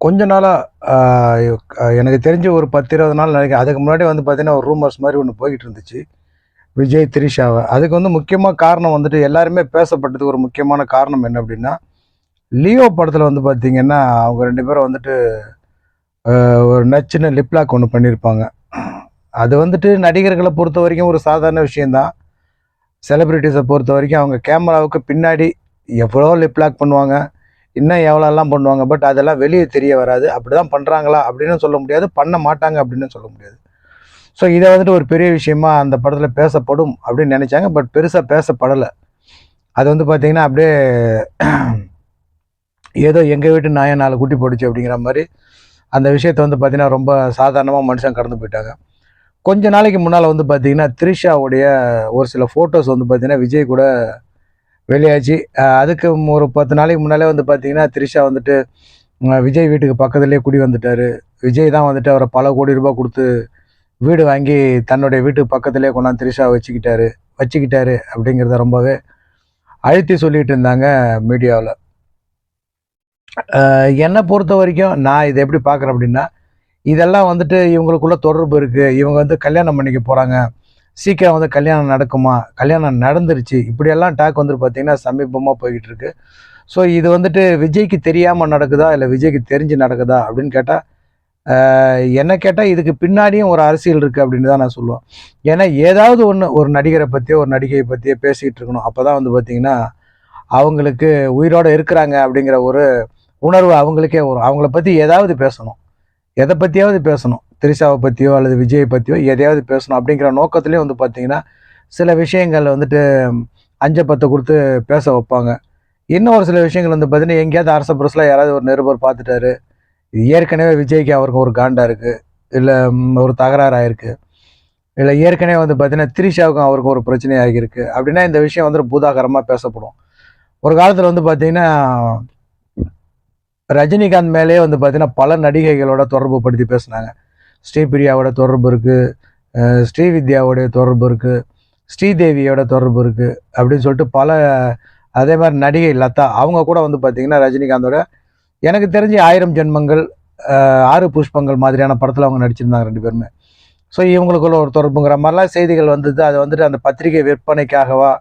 கொஞ்ச நாளாக எனக்கு தெரிஞ்சு ஒரு பத்து இருபது நாள் நினைக்கிறேன். அதுக்கு முன்னாடி வந்து பார்த்தீங்கன்னா ஒரு ரூமர்ஸ் மாதிரி ஒன்று போய்கிட்டு இருந்துச்சு. விஜய் திரிஷாவை. அதுக்கு வந்து முக்கியமாக காரணம் வந்துட்டு எல்லாருமே பேசப்பட்டதுக்கு ஒரு முக்கியமான காரணம் என்ன அப்படின்னா லியோ படத்தில் வந்து பார்த்திங்கன்னா அவங்க ரெண்டு பேரும் வந்துட்டு ஒரு நச்சுன்னு லிப்லாக் ஒன்று பண்ணியிருப்பாங்க அது வந்துட்டு நடிகர்களை பொறுத்த வரைக்கும் ஒரு சாதாரண விஷயந்தான் செலிப்ரிட்டிஸை பொறுத்த வரைக்கும் அவங்க கேமராவுக்கு பின்னாடி எவ்வளோ லிப்லாக் பண்ணுவாங்க. இன்னும் எவ்வளோலாம் பண்ணுவாங்க? பட் அதெல்லாம் வெளியே தெரிய வராது. அப்படி தான் பண்ணுறாங்களா அப்படின்னு சொல்ல முடியாது. பண்ண மாட்டாங்க அப்படின்னு சொல்ல முடியாது. ஸோ இதை வந்துட்டு ஒரு பெரிய விஷயமா அந்த படத்தில் பேசப்படும் அப்படின்னு நினச்சாங்க. பட் பெருசாக பேசப்படலை. அது வந்து பார்த்திங்கன்னா அப்படியே ஏதோ எங்கள் வீட்டு நாயை நாலு குட்டி போட்டுச்சு அப்படிங்கிற மாதிரி அந்த விஷயத்தை வந்து பார்த்திங்கன்னா ரொம்ப சாதாரணமாக மனுஷன் கடந்து போயிட்டாங்க. கொஞ்ச நாளைக்கு முன்னால் வந்து பார்த்திங்கன்னா த்ரிஷாவுடைய ஒரு சில ஃபோட்டோஸ் வந்து பார்த்திங்கன்னா விஜய் கூட வெளியாச்சு. அதுக்கு ஒரு பத்து நாளைக்கு முன்னாலே வந்து பார்த்தீங்கன்னா த்ரிஷா வந்துட்டு விஜய் வீட்டுக்கு பக்கத்துலேயே குடி வந்துட்டாரு. விஜய் தான் வந்துட்டு அவரை பல கோடி ரூபாய் கொடுத்து வீடு வாங்கி தன்னுடைய வீட்டுக்கு பக்கத்துலேயே கொண்டாந்து த்ரிஷா வச்சுக்கிட்டாரு. வச்சுக்கிட்டாரு அப்படிங்கிறத ரொம்பவே அழுத்தி சொல்லிட்டு இருந்தாங்க மீடியாவில். என்னை பொறுத்த வரைக்கும் நான் இதை எப்படி பார்க்குறேன் அப்படின்னா இதெல்லாம் வந்துட்டு இவங்களுக்குள்ள தொடர்பு இருக்குது இவங்க வந்து கல்யாணம் பண்ணிக்க போகிறாங்க சீக்கிரம் வந்து கல்யாணம் நடக்குமா? கல்யாணம் நடந்துருச்சு. இப்படியெல்லாம் டாக் வந்து பார்த்தீங்கன்னா சமீபமாக போய்கிட்டு இருக்கு ஸோ இது வந்துட்டு விஜய்க்கு தெரியாமல் நடக்குதா? இல்லை விஜய்க்கு தெரிஞ்சு நடக்குதா? அப்படின்னு கேட்டால் என்ன கேட்டால் இதுக்கு பின்னாடியும் ஒரு அரசியல் இருக்குது அப்படின்னு தான் நான் சொல்லுவேன். ஏன்னா ஏதாவது ஒன்று ஒரு நடிகரை பற்றியோ ஒரு நடிகையை பற்றியோ பேசிகிட்டு இருக்கணும். அப்போ தான் வந்து பார்த்திங்கன்னா அவங்களுக்கு உயிரோடு இருக்கிறாங்க அப்படிங்கிற ஒரு உணர்வு அவங்களுக்கே வரும். அவங்கள பற்றி ஏதாவது பேசணும். எதை பற்றியாவது பேசணும். திரிஷாவை பற்றியோ அல்லது விஜயை பற்றியோ எதையாவது பேசணும் அப்படிங்கிற நோக்கத்துலேயும் வந்து பார்த்திங்கன்னா சில விஷயங்கள் வந்துட்டு அஞ்ச பத்தை கொடுத்து பேச வைப்பாங்க. இன்னும் ஒரு சில விஷயங்கள் வந்து பார்த்தீங்கன்னா எங்கேயாவது அரச புரசில் யாராவது ஒரு நிருபர் பார்த்துட்டாரு. இது ஏற்கனவே விஜய்க்கு அவருக்கு ஒரு காண்டாக இருக்குது இல்லை ஒரு தகராறு ஆயிருக்கு இல்லை ஏற்கனவே வந்து பார்த்திங்கன்னா திரிஷாவுக்கும் அவருக்கு ஒரு பிரச்சனையாக இருக்குது அப்படின்னா இந்த விஷயம் வந்துட்டு பூதாகரமாக பேசப்படும். ஒரு காலத்தில் வந்து பார்த்திங்கன்னா ரஜினிகாந்த் மேலேயே வந்து பார்த்திங்கன்னா பல நடிகைகளோட தொடர்பு படுத்தி பேசுனாங்க. ஸ்ரீபிரியாவோட தொடர்பு இருக்குது ஸ்ரீவித்யாவோடைய தொடர்பு இருக்குது ஸ்ரீதேவியோட தொடர்பு இருக்குது அப்படின்னு சொல்லிட்டு பல அதே மாதிரி நடிகை லதா அவங்க கூட வந்து பார்த்திங்கன்னா ரஜினிகாந்தோட எனக்கு தெரிஞ்சு ஆயிரம் ஜென்மங்கள் ஆறு புஷ்பங்கள் மாதிரியான படத்தில் அவங்க நடிச்சிருந்தாங்க ரெண்டு பேருமே. ஸோ இவங்களுக்குள்ள ஒரு தொடர்புங்கிற மாதிரிலாம் செய்திகள் வந்தது. அது வந்துட்டு அந்த பத்திரிகை விற்பனைக்காகவா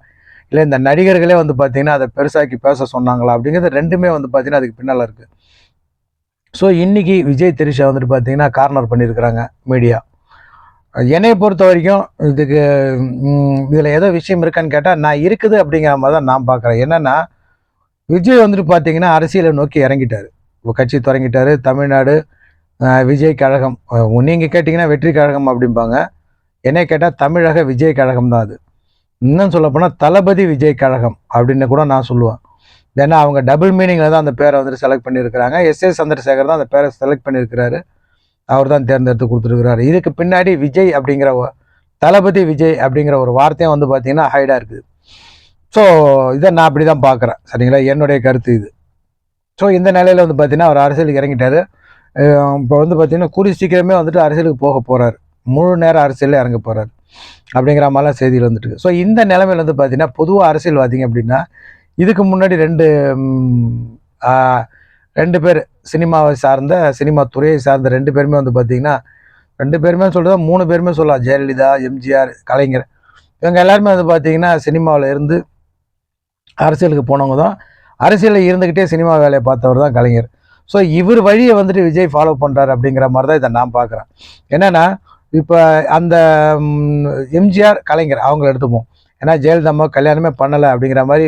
இல்லை இந்த நடிகர்களே வந்து பார்த்தீங்கன்னா அதை பெருசாக்கி பேச சொன்னாங்களா அப்படிங்கிறது ரெண்டுமே வந்து பார்த்தீங்கன்னா அதுக்கு பின்னால் இருக்குது ஸோ இன்றைக்கி விஜய் திரிஷா வந்துட்டு பார்த்தீங்கன்னா கார்னர் பண்ணியிருக்கிறாங்க மீடியா என்னையை பொறுத்த வரைக்கும் இதுக்கு இதில் ஏதோ விஷயம் இருக்கான்னு கேட்டால் நான் இருக்குது அப்படிங்கிற மாதிரி தான் நான் பார்க்குறேன். என்னென்னா விஜய் வந்துட்டு பார்த்தீங்கன்னா அரசியலை நோக்கி இறங்கிட்டார். கட்சி தொடங்கிட்டார். தமிழ்நாடு விஜய் கழகம். நீங்கள் கேட்டிங்கன்னா வெற்றி கழகம் அப்படிம்பாங்க. என்னை கேட்டால் தமிழக விஜய் கழகம் தான் அது. இன்னும் சொல்லப்போனால் தளபதி விஜய் கழகம் அப்படின்னு கூட நான் சொல்லுவேன். ஏன்னா அவங்க டபுள் மீனிங்கில் தான் அந்த பேரை வந்துட்டு செலக்ட் பண்ணியிருக்கிறாங்க. எஸ் ஏ சந்திரசேகர் தான் அந்த பேரை செலக்ட் பண்ணியிருக்கிறாரு. அவர் தான் தேர்ந்தெடுத்து கொடுத்துருக்கிறாரு. இதுக்கு பின்னாடி விஜய் அப்படிங்கிற தளபதி விஜய் அப்படிங்கிற ஒரு வார்த்தையும் வந்து பார்த்திங்கன்னா ஹைடாக இருக்குது. ஸோ இதை நான் அப்படி தான் பார்க்குறேன். சரிங்களா? என்னுடைய கருத்து இது. ஸோ இந்த நிலையில் வந்து பார்த்திங்கன்னா அவர் அரசியலுக்கு இறங்கிட்டாரு. இப்போ வந்து பார்த்தீங்கன்னா கூடி சீக்கிரமே வந்துட்டு அரசியலுக்கு போக போகிறார் முழு நேரம் அரசியலில் இறங்க போகிறார் அப்படிங்கிற மாதிரிலாம் செய்தியில் வந்துட்டு ஸோ இந்த நிலைமையில் வந்து பார்த்தீங்கன்னா பொதுவாக அரசியல்வாதிங்க அப்படின்னா இதுக்கு முன்னாடி ரெண்டு ரெண்டு பேர் சினிமாவை சார்ந்த சினிமா துறையை சார்ந்த ரெண்டு பேருமே வந்து பார்த்திங்கன்னா ரெண்டு பேருமே சொல்கிறதா மூணு பேருமே சொல்லலாம். ஜெயலலிதா எம்ஜிஆர் கலைஞர். இவங்க எல்லாருமே வந்து பார்த்திங்கன்னா சினிமாவில் இருந்து அரசியலுக்கு போனவங்க தான். அரசியலில் இருந்துக்கிட்டே சினிமா வேலையை பார்த்தவர் தான் கலைஞர். ஸோ இவர் வழியை வந்துட்டு விஜய் ஃபாலோ பண்ணுறாரு அப்படிங்கிற மாதிரி தான் இதை நான் பார்க்குறேன். என்னென்னா இப்போ அந்த எம்ஜிஆர் கலைஞர் அவங்கள எடுத்துப்போம். ஏன்னா ஜெயலலிதா அம்மா கல்யாணமே பண்ணலை அப்படிங்கிற மாதிரி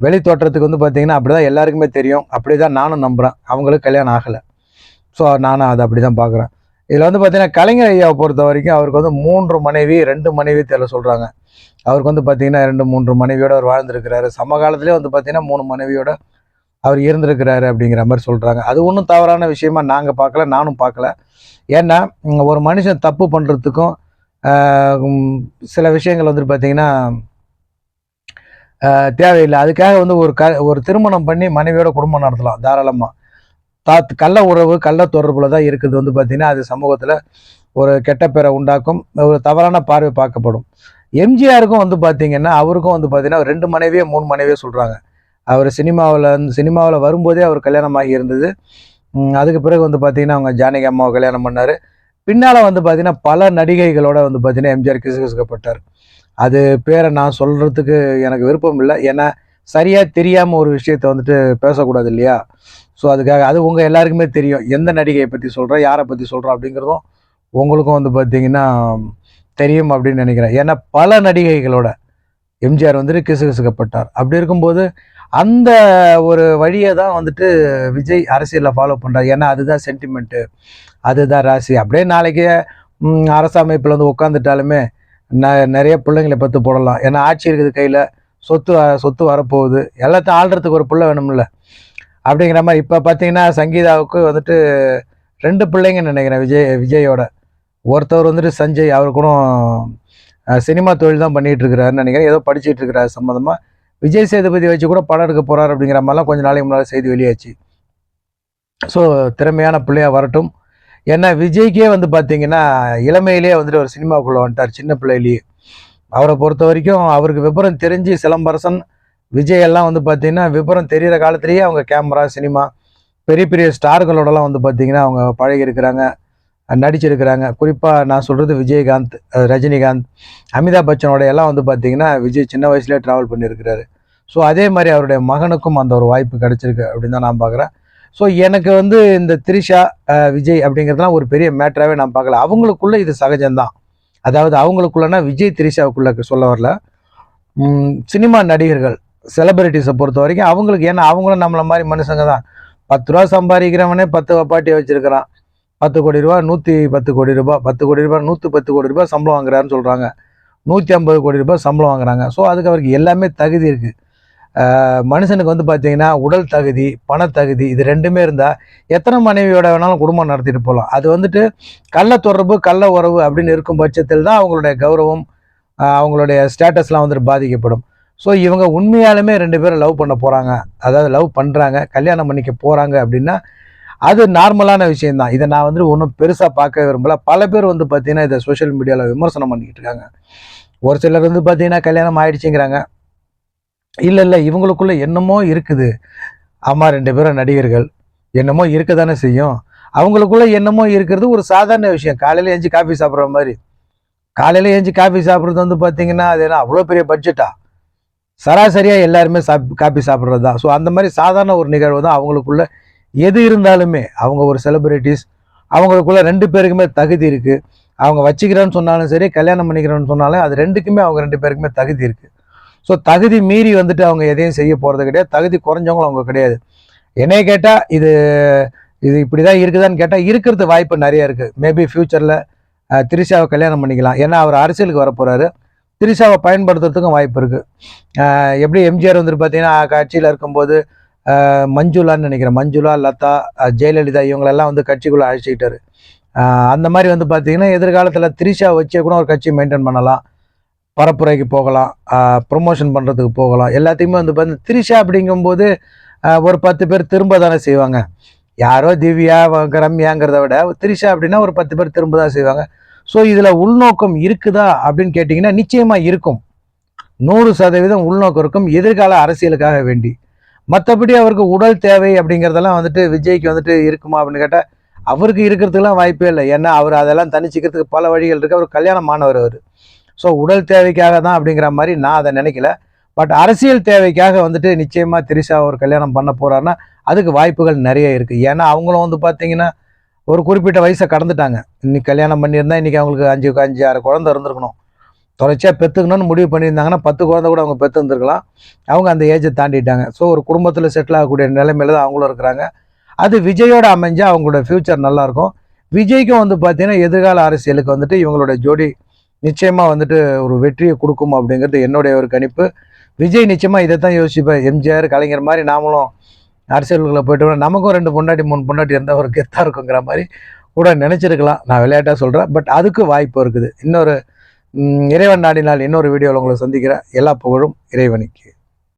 வெளி தோற்றத்துக்கு வந்து பார்த்தீங்கன்னா அப்படி தான் எல்லாருக்குமே தெரியும். அப்படி தான் நானும் நம்புகிறேன் அவங்களுக்கு கல்யாணம் ஆகலை. ஸோ நானும் அதை அப்படி தான் பார்க்குறேன் இதில் வந்து பார்த்தீங்கன்னா கலைஞர் ஐயாவை பொறுத்த வரைக்கும் அவருக்கு வந்து மூன்று மனைவி ரெண்டு மனைவி தெரியல சொல்கிறாங்க அவருக்கு வந்து பார்த்தீங்கன்னா ரெண்டு மூன்று மனைவியோட அவர் சம சமகாலத்திலே வந்து பார்த்தீங்கன்னா மூணு மனைவியோட அவர் இருந்திருக்கிறாரு அப்படிங்கிற மாதிரி சொல்கிறாங்க அது ஒன்றும் தவறான விஷயமா நாங்கள் பார்க்கல நானும் பார்க்கல ஏன்னா ஒரு மனுஷன் தப்பு பண்ணுறதுக்கும் சில விஷயங்கள் வந்துட்டு பார்த்தீங்கன்னா தேவையில்லை. அதுக்காக வந்து ஒரு க ஒரு திருமணம் பண்ணி மனைவியோட குடும்பம் நடத்தலாம் தாராளமாக தாத் கள்ள உறவு கள்ள தொடர்புல தான் இருக்குது வந்து பார்த்தீங்கன்னா அது சமூகத்தில் ஒரு கெட்ட பேரை உண்டாக்கும் ஒரு தவறான பார்வை பார்க்கப்படும். எம்ஜிஆருக்கும் வந்து பார்த்தீங்கன்னா அவருக்கும் வந்து பார்த்திங்கன்னா ரெண்டு மனைவியே மூணு மனைவியே சொல்கிறாங்க அவர் சினிமாவில் சினிமாவில் வரும்போதே அவர் கல்யாணமாகி இருந்தது. அதுக்கு பிறகு வந்து பார்த்திங்கன்னா அவங்க ஜானகி அம்மாவை கல்யாணம் பண்ணார். பின்னால் வந்து பார்த்திங்கன்னா பல நடிகைகளோட வந்து பார்த்திங்கன்னா எம்ஜிஆர் கிசுகிசுக்கப்பட்டார். அது பேரை நான் சொல்கிறதுக்கு எனக்கு விருப்பம் இல்லை. ஏன்னா சரியாக தெரியாமல் ஒரு விஷயத்தை வந்துட்டு பேசக்கூடாது இல்லையா? ஸோ அதுக்காக அது உங்கள் எல்லாருக்குமே தெரியும். எந்த நடிகையை பற்றி சொல்கிறேன் யாரை பற்றி சொல்கிறோம் அப்படிங்கிறதும் உங்களுக்கும் வந்து பார்த்தீங்கன்னா தெரியும் அப்படின்னு நினைக்கிறேன். ஏன்னா பல நடிகைகளோட எம்ஜிஆர் வந்துட்டு கிசுகிசுக்கப்பட்டார் அப்படி இருக்கும்போது அந்த ஒரு வழியை தான் வந்துட்டு விஜய் அரசியலில் ஃபாலோ பண்ணுறாரு ஏன்னா அதுதான் சென்டிமெண்ட்டு அதுதான் ராசி. அப்படியே நாளைக்கு அரசமைப்பில் வந்து உட்காந்துட்டாலுமே ந நிறைய பிள்ளைங்களை பத்து போடலாம். ஏன்னா ஆட்சி இருக்குது கையில். சொத்து சொத்து வரப்போகுது. எல்லாத்தையும் ஆள்றதுக்கு ஒரு பிள்ளை வேணும்ல. அப்படிங்கிற மாதிரி இப்போ பார்த்தீங்கன்னா சங்கீதாவுக்கு வந்துட்டு ரெண்டு பிள்ளைங்கன்னு நினைக்கிறேன் விஜய் விஜயோட. ஒருத்தவர் வந்துட்டு சஞ்சய் அவர் கூட சினிமா தொழில் தான் பண்ணிகிட்டு இருக்கிறாருன்னு நினைக்கிறேன். ஏதோ படிச்சுட்டு இருக்கிறாரு சம்மந்தமாக விஜய் சேதுபதி வச்சு கூட படம் எடுக்க போகிறார் அப்படிங்கிற மாதிரிலாம் கொஞ்சம் நாளைக்கு முன்னால் செய்தி வெளியாச்சு. ஸோ திறமையான பிள்ளையாக வரட்டும். ஏன்னா விஜய்க்கே வந்து பார்த்தீங்கன்னா இளமையிலேயே வந்துட்டு ஒரு சினிமாக்குள்ளே வந்துட்டார் சின்ன பிள்ளையிலேயே அவரை பொறுத்த வரைக்கும் அவருக்கு விபரம் தெரிஞ்சு சிலம்பரசன் விஜய் எல்லாம் வந்து பார்த்தீங்கன்னா விபரம் தெரிகிற காலத்திலேயே அவங்க கேமரா சினிமா பெரிய பெரிய ஸ்டார்களோடலாம் வந்து பார்த்தீங்கன்னா அவங்க பழகி இருக்கிறாங்க நடிச்சிருக்கிறாங்க. குறிப்பாக நான் சொல்கிறது விஜயகாந்த் ரஜினிகாந்த் அமிதாப் பச்சனோட எல்லாம் வந்து பார்த்தீங்கன்னா விஜய் சின்ன வயசுலேயே ட்ராவல் பண்ணியிருக்கிறாரு. ஸோ அதே மாதிரி அவருடைய மகனுக்கும் அந்த ஒரு வாய்ப்பு கிடச்சிருக்கு அப்படின்னு தான் நான் பார்க்குறேன் ஸோ எனக்கு வந்து இந்த த்ரிஷா விஜய் அப்படிங்கிறதுலாம் ஒரு பெரிய மேட்டராகவே நான் பார்க்கல. அவங்களுக்குள்ளே இது சகஜம்தான். அதாவது அவங்களுக்குள்ளனா விஜய் த்ரிஷாவுக்குள்ள சொல்ல வரல. சினிமா நடிகர்கள் செலிபிரிட்டிஸை பொறுத்த வரைக்கும் அவங்களுக்கு ஏன்னா அவங்களும் நம்மளை மாதிரி மனுஷங்க தான். பத்து ரூபா சம்பாதிக்கிறவனே பத்து பாட்டி வச்சுருக்கிறான். பத்து கோடி ரூபா நூற்றி பத்து கோடி ரூபாய் பத்து கோடி ரூபாய் நூற்றி பத்து கோடி ரூபாய் சம்பளம் வாங்குறாருன்னு சொல்கிறாங்க நூற்றி ஐம்பது கோடி ரூபாய் சம்பளம் வாங்குறாங்க. ஸோ அதுக்கு அவருக்கு எல்லாமே தகுதி இருக்குது மனுஷனுக்கு வந்து பார்த்தீங்கன்னா உடல் தகுதி பணத்தகுதி இது ரெண்டுமே இருந்தால் எத்தனை மனைவியோட வேணாலும் குடும்பம் நடத்திட்டு போகலாம் அது வந்துட்டு கள்ள தொடர்பு கள்ள உறவு அப்படின்னு இருக்கும் பட்சத்தில் தான் அவங்களுடைய கௌரவம் அவங்களுடைய ஸ்டேட்டஸ்லாம் வந்துட்டு பாதிக்கப்படும். ஸோ இவங்க உண்மையாலுமே ரெண்டு பேரும் லவ் பண்ண போகிறாங்க அதாவது லவ் பண்ணுறாங்க கல்யாணம் பண்ணிக்க போகிறாங்க அப்படின்னா அது நார்மலான விஷயந்தான் இதை நான் வந்து ஒன்றும் பெருசாக பார்க்க விரும்பல. பல பேர் வந்து பார்த்தீங்கன்னா இதை சோஷியல் மீடியாவில் விமர்சனம் பண்ணிக்கிட்டு இருக்காங்க. ஒரு சிலர் வந்து பார்த்தீங்கன்னா கல்யாணம் ஆயிடுச்சுங்கிறாங்க. இல்லை இல்லை இவங்களுக்குள்ள என்னமோ இருக்குது. அம்மா ரெண்டு பேரும் நடிகர்கள். என்னமோ இருக்க தானே செய்யும். அவங்களுக்குள்ள என்னமோ இருக்கிறது ஒரு சாதாரண விஷயம். காலையில் ஏஞ்சி காஃபி சாப்பிட்ற மாதிரி. காலையில் ஏஞ்சி காஃபி சாப்பிட்றது வந்து பார்த்தீங்கன்னா அது என்ன அவ்வளோ பெரிய பட்ஜெட்டா சராசரியாக எல்லாருமே சாப் காப்பி சாப்பிட்றது? தான் ஸோ அந்த மாதிரி சாதாரண ஒரு நிகழ்வு தான் அவங்களுக்குள்ள எது இருந்தாலுமே. அவங்க ஒரு செலிபிரிட்டிஸ் அவங்களுக்குள்ள ரெண்டு பேருக்குமே தகுதி இருக்குது அவங்க வச்சுக்கிறேன்னு சொன்னாலும் சரி கல்யாணம் பண்ணிக்கிறேன்னு சொன்னாலும் அது ரெண்டுக்குமே அவங்க ரெண்டு பேருக்குமே தகுதி இருக்குது ஸோ தகுதி மீறி வந்துட்டு அவங்க எதையும் செய்ய போகிறது கிடையாது. தகுதி குறைஞ்சவங்களும் அவங்க கிடையாது. என்னைய கேட்டால் இது இது இப்படி தான் இருக்குதான்னு கேட்டால் இருக்கிறது வாய்ப்பு நிறைய இருக்குது மேபி ஃப்யூச்சரில் திரிஷாவை கல்யாணம் பண்ணிக்கலாம். ஏன்னா அவர் அரசியலுக்கு வரப்போகிறாரு திரிஷாவை பயன்படுத்துறதுக்கும் வாய்ப்பு இருக்குது எப்படி எம்ஜிஆர் வந்துட்டு பார்த்தீங்கன்னா கட்சியில் இருக்கும்போது மஞ்சுளான்னு நினைக்கிறேன். மஞ்சுளா லதா ஜெயலலிதா இவங்களெல்லாம் வந்து கட்சிக்குள்ளே அழைச்சிக்கிட்டாரு. அந்த மாதிரி வந்து பார்த்தீங்கன்னா எதிர்காலத்தில் திரிஷா வச்சே கூட ஒரு கட்சி மெயின்டைன் பண்ணலாம். பரப்புரைக்கு போகலாம் ப்ரொமோஷன் பண்ணுறதுக்கு போகலாம். எல்லாத்தையுமே வந்து பார்த்து திரிஷா அப்படிங்கும்போது ஒரு பத்து பேர் திரும்ப தானே செய்வாங்க. யாரோ திவ்யா வ- ரம்யாங்கிறத விட திரிஷா அப்படின்னா ஒரு பத்து பேர் திரும்ப தான் செய்வாங்க. ஸோ இதில் உள்நோக்கம் இருக்குதா அப்படின்னு கேட்டிங்கன்னா நிச்சயமாக இருக்கும். நூறு சதவீதம் உள்நோக்கம் இருக்கும். எதிர்கால அரசியலுக்காக வேண்டி. மற்றபடி அவருக்கு உடல் தேவை அப்படிங்கிறதெல்லாம் வந்துட்டு விஜய்க்கு வந்துட்டு இருக்குமா அப்படின்னு கேட்டால் அவருக்கு இருக்கிறதுக்கெல்லாம் வாய்ப்பே இல்லை. ஏன்னா அவர் அதெல்லாம் தனிச்சிக்கிறதுக்கு பல வழிகள் இருக்குது அவர் கல்யாணம் மாணவர் அவர். ஸோ உடல் தேவைக்காக தான் அப்படிங்கிற மாதிரி நான் அதை நினைக்கல. பட் அரசியல் தேவைக்காக வந்துட்டு நிச்சயமாக திரிஷா ஒரு கல்யாணம் பண்ண போகிறாருன்னா அதுக்கு வாய்ப்புகள் நிறைய இருக்குது ஏன்னா அவங்களும் வந்து பார்த்தீங்கன்னா ஒரு குறிப்பிட்ட வயசை கடந்துட்டாங்க. இன்னைக்கு கல்யாணம் பண்ணியிருந்தா இன்றைக்கி அவங்களுக்கு அஞ்சு அஞ்சு ஆறு குழந்தை இருந்திருக்கணும். தொடர்ச்சியாக பெற்றுக்கணும்னு முடிவு பண்ணியிருந்தாங்கன்னா பத்து குழந்தை கூட அவங்க பெற்று இருந்திருக்கலாம் அவங்க அந்த ஏஜை தாண்டிட்டாங்க. ஸோ ஒரு குடும்பத்தில் செட்டில் ஆகக்கூடிய நிலைமையில தான் அவங்களும் இருக்கிறாங்க. அது விஜயோட அமைஞ்சால் அவங்களோட ஃப்யூச்சர் நல்லாயிருக்கும் விஜய்க்கும் வந்து பார்த்தீங்கன்னா எதிர்கால அரசியலுக்கு வந்துட்டு இவங்களோட ஜோடி நிச்சயமாக வந்துட்டு ஒரு வெற்றியை கொடுக்கும் அப்படிங்கிறது என்னுடைய ஒரு கணிப்பு. விஜய் நிச்சயமாக இதை தான் யோசிப்பேன் எம்ஜிஆர் கலைஞர் மாதிரி நாமளும் அரசியலுக்குள்ளே போயிட்டு நமக்கும் ரெண்டு பொண்டாட்டி மூணு பொண்டாட்டி இருந்தால் ஒரு கெத்தாக இருக்குங்கிற மாதிரி கூட நினச்சிருக்கலாம். நான் விளையாட்டாக சொல்கிறேன் பட் அதுக்கு வாய்ப்பு இருக்குது. இன்னொரு இறைவன் நாடினால் இன்னொரு வீடியோவில் உங்களை சந்திக்கிறேன். எல்லா புகழும் இறைவனுக்கு.